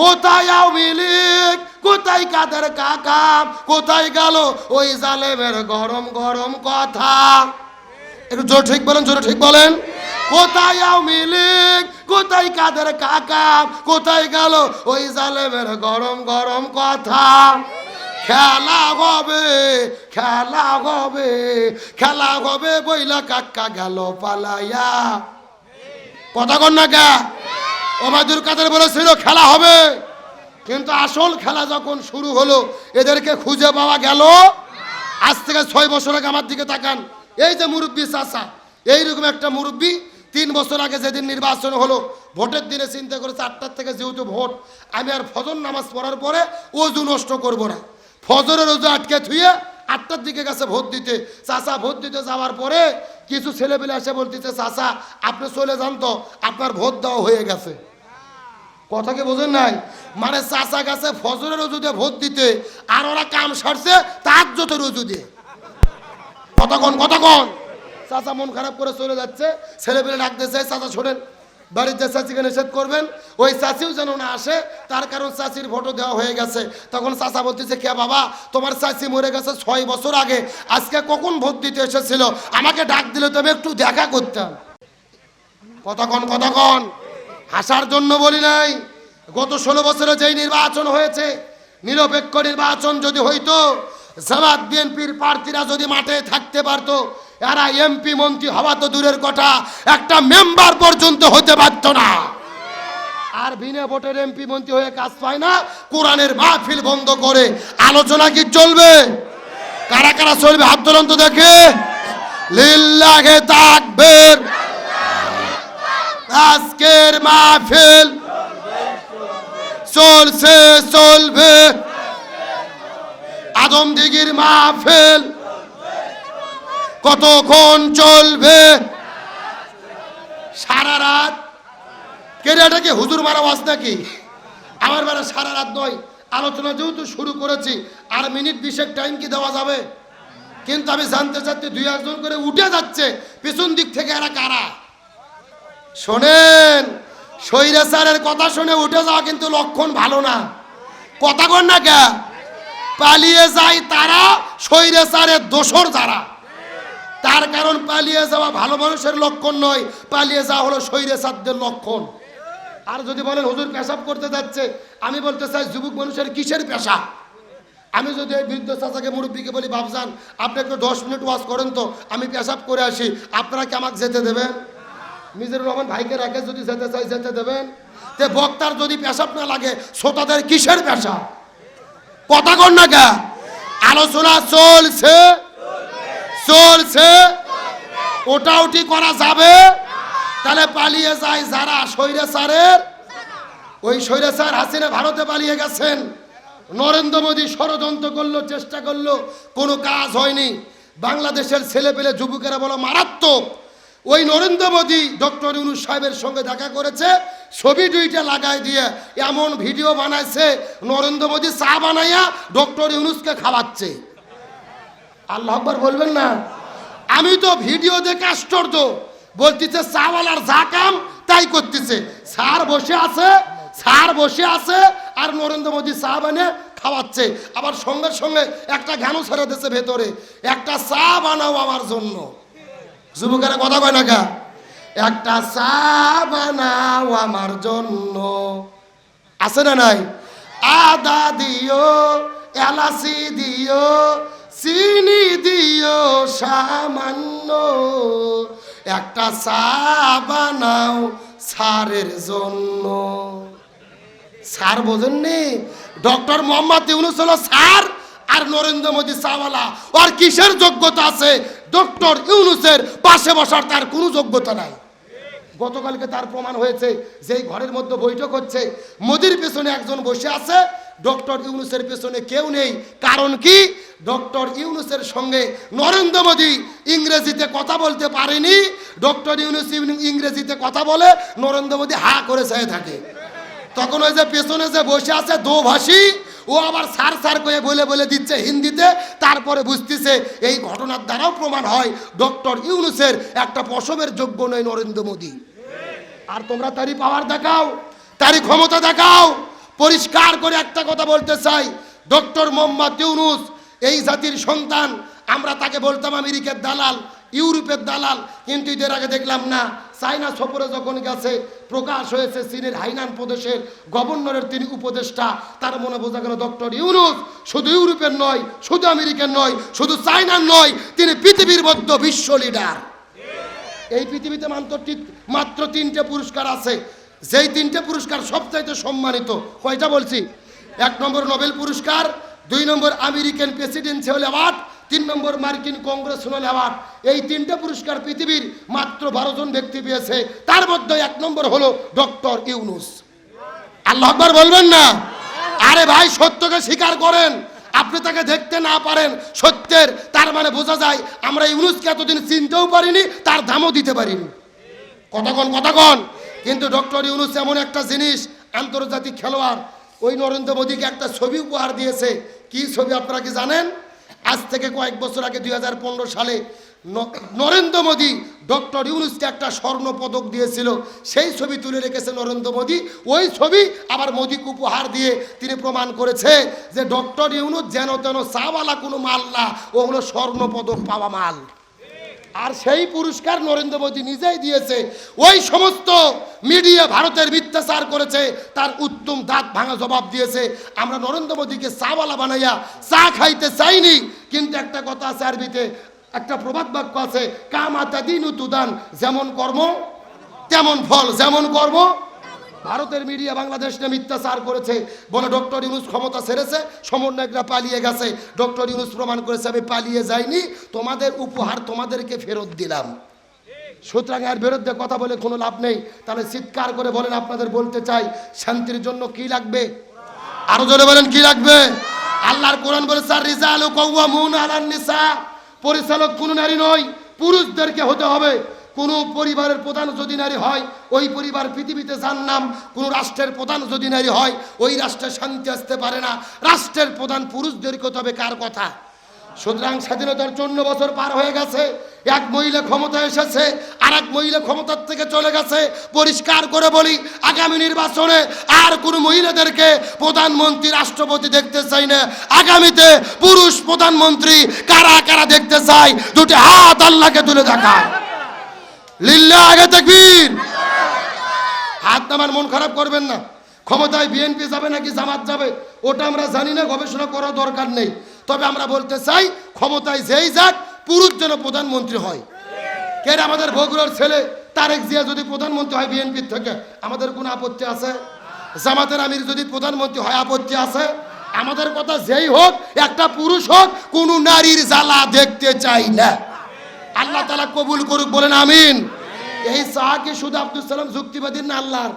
কোথায় আওয়ামী লীগ? কোথায় কাদের কাকা? কোথায় গেল ওই জালেমের গরম গরম কথা? একটু জোর ঠিক বলেন, জোরে ঠিক বলেন। কোথায় আওয়ামী লীগ? কোথায় কাদের কাকা? কোথায় গেল ওই জালেমের গরম গরম কথা? খেলা হবে খেলা হবে খেলা হবে বইলা কাকা গেল পালাইয়া। কথা কন না কে? ওবায়দুল কাদের বলেছিল, খেলা হবে। কিন্তু আসল খেলা যখন শুরু হলো, এদেরকে খুঁজে পাওয়া গেল। আজ থেকে ছয় বছর আগে আমার দিকে তাকান। এই যে মুরব্বী চাষা এইরকম একটা মুরব্বী, তিন বছর আগে যেদিন নির্বাচন হলো, ভোটের দিনে চিন্তা করেছে আটটার থেকে যেহেতু ভোট, আমি আর ফজর নামাজ পড়ার পরে অজু নষ্ট করব না। ফজরের অজু আটকে থুয়ে আটটার দিকে গেছে ভোট দিতে। চাষা ভোট দিতে যাওয়ার পরে কিছু ছেলেপেলে এসে বলতেছে চাষা আপনি চলে যান তো, আপনার ভোট দেওয়া হয়ে গেছে। কথা কি বোঝেন নাই? মানে চাচা গাছে ফজরের রজু দিয়ে ভোট দিতে আর ওরা কাম সারছে, তার যত রজু দিয়ে। কতক্ষণ কতক্ষণ চাচা মন খারাপ করে চলে যাচ্ছে ছেলে পেলে ডাকতেছে চাচা শোনেন, বাড়িতে চাচিকে নিষেধ করবেন, ওই চাচিও যেন না আসে, তার কারণ চাচির ভোটও দেওয়া হয়ে গেছে। তখন চাচা বলতেছে, কে বাবা, তোমার চাচি মরে গেছে ছয় বছর আগে, আজকে কখন ভোট দিতে এসেছিল? আমাকে ডাক দিলে তো আমি একটু দেখা করতাম। কতক্ষণ কতক্ষণ হাসার জন্য বলি নাই। গত ষোলো বছরে যেই নির্বাচন হয়েছে, নিরপেক্ষ নির্বাচন যদি হইতো, জামাত, বিএনপির প্রার্থীরা যদি মাঠে থাকতে পারতো, এরা এমপি, মন্ত্রী হওয়া তো দূরের কথা, একটা মেম্বার পর্যন্ত হতে পারত না। আর বিনা ভোটের এমপি, মন্ত্রী হয়ে কাজ পায় না, কোরআনের মাহফিল বন্ধ করে। আলোচনা কি চলবে? কারা কারা চলবে? হাত তো দেখে। লিল্লাহে তাকবীর। আজকের মাহফিল চলছে, চলবে। আদমদিগির মাহফিল কতক্ষণ চলবে? সারা রাত? কেরিয়াটা কি হুজুর মারা ওয়াজ নাকি? আমার বেলা সারা রাত নয়। আলোচনা যেহেতু শুরু করেছি, আর মিনিট বিশেক টাইম কি দেওয়া যাবে? কিন্তু আমি জানতে চাচ্ছি দুই একজন করে উঠে যাচ্ছে, পিছন দিক থেকে এরা কারা? শোনেন স্বৈরাচারের কথা শুনে উঠে যাওয়া কিন্তু লক্ষণ ভালো না। কথা কন না কে? পালিয়ে যায় তারা স্বৈরাচারের দোষর যারা। তার কারণ পালিয়ে যাওয়া ভালো মানুষের লক্ষণ নয়, পালিয়ে যাওয়া হলো স্বৈরাচারদের লক্ষণ। আর যদি বলেন, হুজুর, পেশাব করতে যাচ্ছে। আমি বলতে চাই, যুবক মানুষের কিসের পেশা আমি যদি এই বৃদ্ধ চাচাকে, মুরব্বীকে বলি বাবজান আপনি একটু দশ মিনিট ওয়াশ করেন তো, আমি পেশাব করে আসি। আপনারা কি আমাকে যেতে দেবেন? মিজানুর রহমান ভাইকে রেখে যদি যেতে চাই, যেতে দেবেন। যে বক্তার যদি পেশাব না লাগে, শ্রোতাদের কিসের পেশা কথা কর না কে? আলোচনা চলছে। চলছে। ওটা উঠি করা যাবে। তাহলে পালিয়ে যায় যারা স্বৈরাচারের ওই স্বৈরাচার হাসিনা ভারতে পালিয়ে গেছেন। নরেন্দ্র মোদী ষড়যন্ত্র করল, চেষ্টা করল, কোনো কাজ হয়নি। বাংলাদেশের ছেলে পেলে যুবকেরা বলো, মারাত্মক। ওই নরেন্দ্র মোদী ডক্টর ইউনুস সাহেবের সঙ্গে দেখা করেছে, ছবি দুইটা লাগাই দিয়ে এমন ভিডিও বানাইছে, নরেন্দ্র মোদী চা বানাইয়া ডক্টর ইউনুসকে খাওয়াচ্ছে। আল্লাহ আকবার বলবেন না? আমি তো ভিডিও দেখে আশ্চর্য। বলতেছে, চাওয়ালার যা কাম, তাই করতেছে। স্যার বসে আছে, স্যার বসে আছে, আর নরেন্দ্র মোদী চা বানিয়ে খাওয়াচ্ছে। আবার সঙ্গে সঙ্গে একটা ঘানু ছেড়ে দিচ্ছে ভেতরে। একটা চা বানাও আমার জন্য। যুবকেরা কথা কয় না একটা চা বানাও আমার জন্য। আছে না নাই? আদা দিও, এলাচি দিও, চিনি দিও, সামান্য। একটা চা বানাও সারের জন্য। স্যার বোঝেননি? ডক্টর মোহাম্মদ ইউনুস হলো স্যার আর নরেন্দ্র মোদী চাওয়ালা। ওর কিসের যোগ্যতা আছে? ডক্টর ইউনুসের পাশে বসার তার কোনো যোগ্যতা নাই। গতকালকে তার প্রমাণ হয়েছে, যেই ঘরের মধ্যে বৈঠক হচ্ছে, মোদির পেছনে একজন বসে আছে, ডক্টর ইউনুসের পেছনে কেউ নেই। কারণ কি? ডক্টর ইউনুসের সঙ্গে নরেন্দ্র মোদী ইংরেজিতে কথা বলতে পারেনি। ডক্টর ইউনুস ইংরেজিতে কথা বলে নরেন্দ্র মোদী হা করে চেয়ে থাকে। তখন ওই যে পেছনে যে বসে আছে দোভাষী ও আবার সার সার করে বলে বলে দিচ্ছে হিন্দিতে, তারপরে বুঝতেছে এই ঘটনার দ্বারাও প্রমাণ হয় ডক্টর ইউনুসের একটা পশমের যোগ্য নয় নরেন্দ্র মোদী। আর তোমরা তারই পাওয়ার দেখাও, তারই ক্ষমতা দেখাও, পরিষ্কার করে একটা কথা বলতে চাই, ডক্টর মোহাম্মদ ইউনুস, এই জাতির সন্তান, আমরা তাকে বলতাম আমেরিকার দালাল, ইউরোপের দালাল, কিন্তু এদের আগে দেখলাম না চাইনা সফরে যখন গেছে, প্রকাশ হয়েছে চীনের হাইনান প্রদেশের গভর্নরের তিনি উপদেষ্টা। তার মনে বোঝা গেল, ডক্টর ইউনুস শুধু ইউরোপের নয়, শুধু আমেরিকার নয়, শুধু চাইনার নয়, তিনি পৃথিবীর মধ্যে বিশ্ব লিডার এই পৃথিবীতে মাত্র মাত্র তিনটে পুরস্কার আছে। যেই তিনটে পুরস্কার সবচাইতে সম্মানিত, কয়টা বলছি? এক নম্বর নোবেল পুরস্কার, দুই নম্বর আমেরিকান প্রেসিডেন্সিয়াল অ্যাওয়ার্ড তিন নম্বর মার্কিন কংগ্রেসনাল অ্যাওয়ার্ড। এই তিনটে পুরস্কার পৃথিবীর মাত্র বারো জন ব্যক্তি পেয়েছে। তার মধ্যে এক নম্বর হলো ডক্টর ইউনুস। আল্লাহ আকবার বলবেন না? আরে ভাই, সত্যকে স্বীকার করেন। আপনি তাকে দেখতে না পারেন, সত্যের, তার মানে বোঝা যায় আমরা ইউনুসকে এতদিন চিনতেও পারিনি, তার দামও দিতে পারিনি। কতক্ষণ কতক্ষণ কিন্তু ডক্টর ইউনুস এমন একটা জিনিস, আন্তর্জাতিক খেলোয়াড়। ওই নরেন্দ্র মোদীকে একটা ছবি উপহার দিয়েছে। কি ছবি আপনারা কি জানেন? আজ থেকে কয়েক বছর আগে দুই হাজার পনেরো সালে নরেন্দ্র মোদী ডক্টর ইউনুসকে একটা স্বর্ণ পদক দিয়েছিল। সেই ছবি তুলে রেখেছে নরেন্দ্র মোদী। ওই ছবি আবার মোদীকে উপহার দিয়ে তিনি প্রমাণ করেছে যে ডক্টর ইউনুস যেন তেন চাওয়ালা কোনো মাল না ওগুলো স্বর্ণ পদক পাওয়া মাল। আর সেই পুরস্কার নরেন্দ্র মোদী নিজেই দিয়েছে। ওই সমস্ত মিডিয়া ভারতের মিথ্যাচার করেছে, তার উত্তম দাঁত ভাঙা জবাব দিয়েছে। আমরা নরেন্দ্র মোদীকে চাওয়ালা বানাইয়া চা খাইতে চাইনি, কিন্তু একটা কথা আছে আরবিতে, একটা প্রবাদ বাক্য আছে, কামাতা দিন তুদান যেমন কর্ম, তেমন ফল, যেমন কর্ম ভারতের মিডিয়া বাংলাদেশ নিয়ে মিথ্যাচার করেছে। বলে ডক্টর ইউনুস ক্ষমতা ছেড়েছে, সমন্বয়করা পালিয়ে গেছে। ডক্টর ইউনুস প্রমাণ করেছে, আমি পালিয়ে যাইনি, তোমাদের উপহার তোমাদেরকে ফেরত দিলাম। সুতরাং এর বিরুদ্ধে কথা বলে কোনো লাভ নেই। তাহলে চিৎকার করে বলেন, আপনাদের বলতে চাই, শান্তির জন্য কি লাগবে? আরও জোরে বলেন, কি লাগবে? আল্লাহর কোরআন বলে স্যার পরিচালক কোনো নারী নয়, পুরুষদেরকে হতে হবে। কোনো পরিবারের প্রধান যদি নারী হয়, ওই পরিবার পৃথিবীতে যার নাম কোনো রাষ্ট্রের প্রধান যদি নারী হয়, ওই রাষ্ট্রে শান্তি আসতে পারে না। রাষ্ট্রের প্রধান পুরুষদেরকে হতে হবে কার কথা? সুতরাং স্বাধীনতার চন্ন বছর পার হয়ে গেছে, এক মহিলা ক্ষমতা এসেছে আর এক মহিলা ক্ষমতার থেকে চলে গেছে। পরিষ্কার করে বলি, আগামী নির্বাচনে আর কোন মহিলাদেরকে প্রধানমন্ত্রী, রাষ্ট্রপতি দেখতে চাই না। আগামীতে পুরুষ প্রধানমন্ত্রী কারা কারা দেখতে চাই দুটি হাত আল্লাহকে তুলে দেখায়। লিল্লা আগে দেখবিন হাত নামার মন খারাপ করবেন না। ক্ষমতায় বিএনপি যাবে নাকি জামাত যাবে, ওটা আমরা জানি না, গবেষণা করার দরকার নেই। তবে আমরা বলতে চাই, ক্ষমতায় যেই যাক, পুরুষ যেন প্রধানমন্ত্রী হয়। কে আমাদের বগুড়ার ছেলে? তারেক জিয়া যদি প্রধানমন্ত্রী হয় বিএনপির থেকে, আমাদের কোনো আপত্তি আছে? জামাতের আমির যদি প্রধানমন্ত্রী হয়, আপত্তি আছে? আমাদের কথা যেই হোক, একটা পুরুষ হোক, কোনো নারীর জ্বালা দেখতে চাই না। আল্লাহ তালা কবুল করুক বলেন আমিন। এই সাহাকে শুধু আব্দুল সালাম যুক্তিবাদীর না আল্লাহর